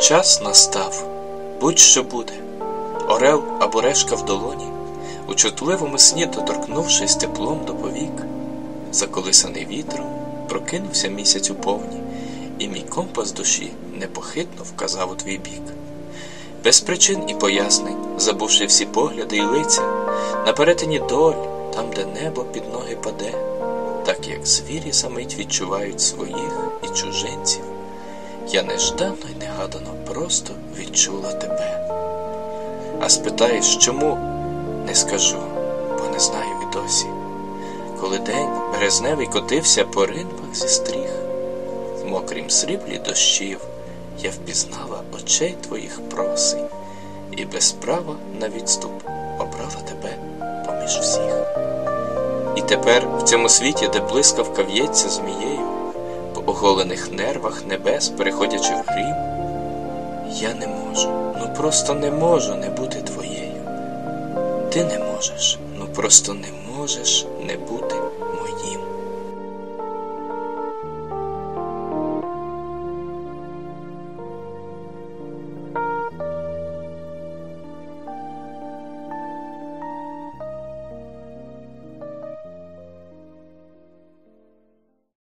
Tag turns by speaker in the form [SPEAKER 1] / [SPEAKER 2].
[SPEAKER 1] Час настав, будь-що буде, орел або решка в долоні, у чутливому сні доторкнувшись теплом до повік, заколисаний вітром, прокинувся місяць у повні, і мій компас душі непохитно вказав у твій бік. Без причин і пояснень, забувши всі погляди й лиця, на перетині доль, там, де небо під ноги паде, так як звірі самить відчувають своїх і чужинців. Я неждано й негадано просто відчула тебе. А спитаєш, чому? Не скажу, бо не знаю і досі. Коли день березневий котився по ринвах зі стріх, в мокрім сріблі дощів я впізнала очей твоїх просий, і без права на відступ обрала тебе поміж всіх. І тепер в цьому світі, де блискавка в'ється змією, оголених нервах небес, переходячи в грім, я не можу, ну просто не можу не бути твоєю. Ти не можеш, ну просто не можеш не бути